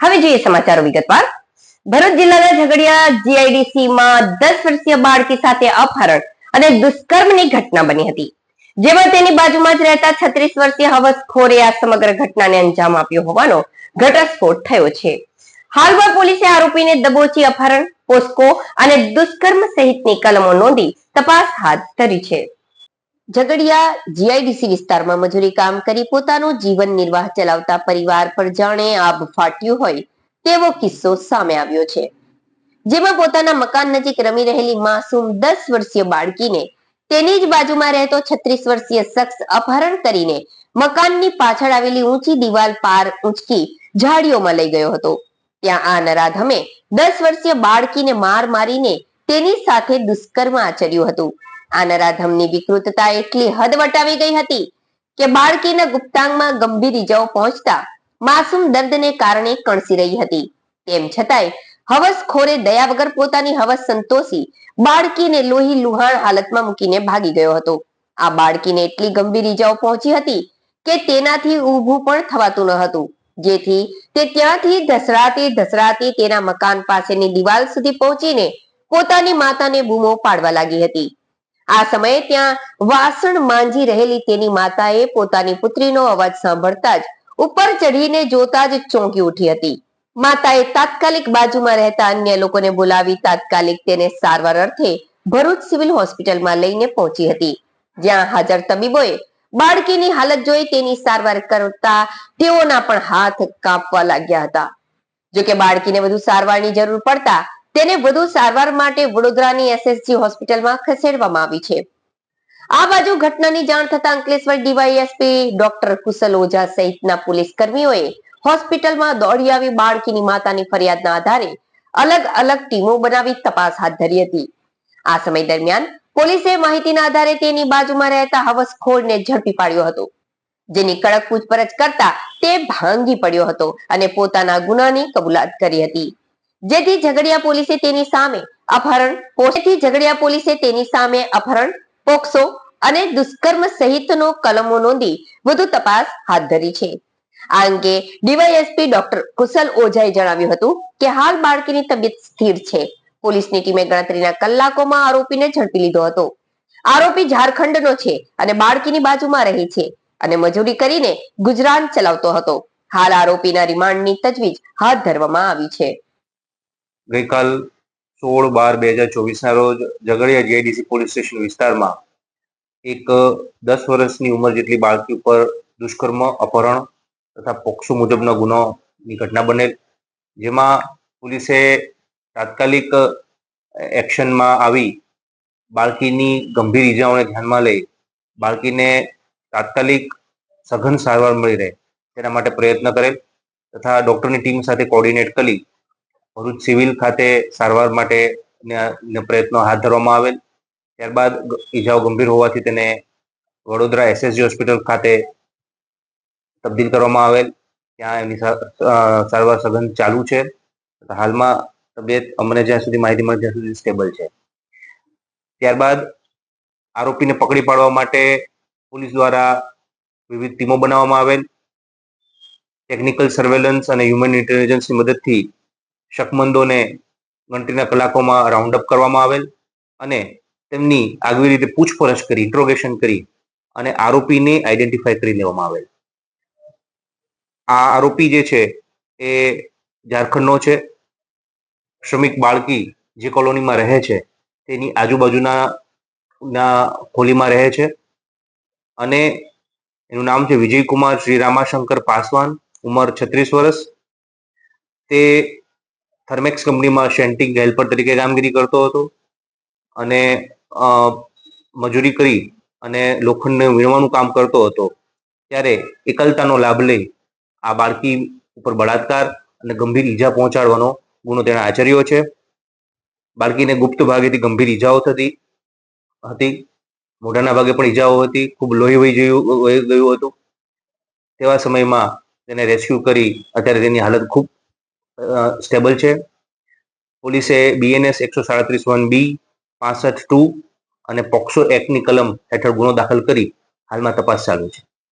હવે જોઈએ સમાચારો વિગતવાર. ભરૂચ જિલ્લાના ઝઘડિયા જીઆઈડીસી માં દસ વર્ષીય બાળકી સાથે અપહરણ અને દુષ્કર્મની ઘટના બની હતી. જેમાં તેની બાજુમાં જ રહેતા છત્રીસ વર્ષીય હવસખોરે આ સમગ્ર ઘટનાને અંજામ આપ્યો હોવાનો ઘટસ્ફોટ થયો છે. હાલમાં પોલીસે આરોપીને દબોચી અપહરણ, પોસ્કો અને દુષ્કર્મ સહિતની કલમો નોંધી તપાસ હાથ ધરી છે. ઝઘડિયા જીઆઈડીસી વિસ્તારમાં મજૂરી કામ કરી પોતાનું જીવન નિર્વાહ ચલાવતા પરિવાર પર જાણે આબ ફાટ્યું હોય તેવો કિસ્સો સામે આવ્યો છે. જેમાં પોતાના મકાન નજીક રમી રહેલી માસૂમ દસ વર્ષીય બાળકીને તેની જ બાજુમાં રહેતો છત્રીસ વર્ષીય શખ્સ અપહરણ કરીને મકાનની પાછળ આવેલી ઊંચી દિવાલ પાર ઊંચકી ઝાડીઓમાં લઈ ગયો હતો. ત્યાં આ નરાધમે દસ વર્ષીય બાળકીને માર મારીને તેની સાથે દુષ્કર્મ આચર્યું હતું. આ નરાધમની વિકૃતતા એટલી હદ વટાવી ગઈ હતી કે બાળકીના ગુપ્તાંગમાં ગંભીર ઈજાઓ પહોંચતા માસૂમ દર્દને કારણે કણસી રહી હતી. તેમ છતાંય હવસખોરે દયા વગર પોતાની હવસ સંતોષી બાળકીને લોહી લુહાણ હાલતમાં મૂકીને ભાગી ગયો હતો. આ બાળકીને એટલી ગંભીર ઈજાઓ પહોંચી હતી કે તેનાથી ઊભું પણ થવાતું ન હતું. જેથી તે ત્યાંથી ધસરાતી ધસરાતી તેના મકાન પાસેની દિવાલ સુધી પહોંચીને પોતાની માતાને બૂમો પાડવા લાગી હતી. આ સમયે ત્યાં વાસણ માંજી રહેલી તેની માતાએ પોતાની પુત્રીનો અવાજ સાંભળતા જ ઉપર ચઢીને જોતા જ ચોંકી ઉઠી હતી. માતાએ તાત્કાલિક બાજુમાં રહેતા અન્ય લોકોને બોલાવી તાત્કાલિક તેને સારવાર અર્થે ભરૂચ સિવિલ હોસ્પિટલમાં લઈને પહોંચી હતી. જ્યાં હાજર તબીબોએ બાળકીની હાલત જોઈ તેની સારવાર કરતા તેઓના પણ હાથ કાપવા લાગ્યા હતા. જોકે બાળકીને વધુ સારવારની જરૂર પડતા તેને વધુ સારવાર માટે વડોદરાની એસએસજી હોસ્પિટલમાં ખસેડવામાં આવી છે. આ બાજુ ઘટનાની જાણ થતા અંકલેશ્વર ડીવાયએસપી ડોક્ટર કુશલ ઓઝા સહિતના પોલીસ કર્મીઓએ હોસ્પિટલમાં દોડી આવી બાળકીની માતાની ફરિયાદના આધારે અલગ અલગ ટીમો બનાવી તપાસ હાથ ધરી હતી. આ સમય દરમિયાન પોલીસે માહિતીના આધારે તેની બાજુમાં રહેતા હવસખોરને ઝડપી પાડ્યો હતો, જેની કડક પૂછપરછ કરતા તે ભાંગી પડ્યો હતો અને પોતાના ગુનાની કબૂલાત કરી હતી. જેથી ઝઘડિયા પોલીસે તેની સામે અપહરણ ઝઘડિયા પોલીસે તેની સામે અપહરણ પોક્સો અને દુષ્કર્મ સહિતનો કલમો નોંધી વધુ તપાસ હાથ ધરી છે. આ અંગે ડીવાયએસપી ડોક્ટર કુશલ ઓઝાએ જણાવ્યું હતું કે હાલ બાળકીની તબિયત સ્થિર છે. પોલીસની ટીમે ગણતરીના કલાકોમાં આરોપીને ઝડપી લીધો હતો. આરોપી ઝારખંડનો છે અને બાળકીની બાજુમાં રહે છે અને મજૂરી કરીને ગુજરાન ચલાવતો હતો. હાલ આરોપીના રિમાન્ડની તજવીજ હાથ ધરવામાં આવી છે. ગઈકાલ સોળ બાર બે હજાર ચોવીસના રોજ ઝઘડિયા જીઆઈડીસી પોલીસ સ્ટેશન વિસ્તારમાં એક દસ વર્ષની ઉંમર જેટલી બાળકી ઉપર દુષ્કર્મ, અપહરણ તથા પોક્સો મુજબનો ગુનોની ઘટના બનેલ, જેમાં પોલીસે તાત્કાલિક એક્શનમાં આવી બાળકીની ગંભીર ઈજાઓને ધ્યાનમાં લઈ બાળકીને તાત્કાલિક સઘન સારવાર મળી રહે તેના માટે પ્રયત્ન કરેલ તથા ડોક્ટરની ટીમ સાથે કોર્ડિનેટ કરી ભરૂચ સિવિલ ખાતે સારવાર માટે પ્રયત્નો હાથ ધરવામાં આવેલ. ત્યારબાદ ઈજાઓ ગંભીર હોવાથી તેને વડોદરા એસએસજી હોસ્પિટલ ખાતે તબદીલ કરવામાં આવેલ. ત્યાં એમની સારવાર સઘન ચાલુ છે. હાલમાં તબિયત અમને જ્યાં સુધી માહિતી મળે ત્યાં સુધી સ્ટેબલ છે. ત્યારબાદ આરોપીને પકડી પાડવા માટે પોલીસ દ્વારા વિવિધ ટીમો બનાવવામાં આવેલ. ટેકનિકલ સર્વેલન્સ અને હ્યુમન ઇન્ટેલિજન્સની મદદથી શકમંદોને ગણતરીના કલાકોમાં રાઉન્ડ અપ કરવામાં આવેલ અને તેમની આગવી રીતે પૂછપરછ કરી ઇન્ટ્રોગેશન કરી અને આરોપીને આઈડેન્ટિફાય કરી લેવામાં આવેલ. આ આરોપી જે છે એ ઝારખંડનો છે. શ્રમિક બાળકી જે કોલોનીમાં રહે છે તેની આજુબાજુના, ના ખોલીમાં રહે છે અને એનું નામ છે વિજયકુમાર શ્રી રામાશંકર પાસવાન, ઉંમર છત્રીસ વર્ષ. તે થર્મેક્સ કંપનીમાં શેન્ટિંગ હેલ્પર તરીકે કામગીરી કરતો હતો અને મજૂરી કરી અને લોખંડને વીણવાનું કામ કરતો હતો. ત્યારે એકલતાનો લાભ લઈ આ બાળકી ઉપર બળાત્કાર અને ગંભીર ઈજા પહોંચાડવાનો ગુનો તેણે આચર્યો છે. બાળકીને ગુપ્ત ભાગેથી ગંભીર ઈજાઓ થતી, હતી. મોઢાના ભાગે પણ ઈજાઓ હતી. ખૂબ લોહી વહી ગયું વહી ગયું હતું. તેવા સમયમાં તેને રેસ્ક્યુ કરી અત્યારે તેની હાલત ખૂબ સ્ટેબલ છે. પોલીસે બીએનએસ એકસો સાડત્રીસ વન બી પાસઠ ટુ અને પોક્સો એક્ટની કલમ હેઠળ ગુનો દાખલ કરી હાલમાં તપાસ ચાલુ છે.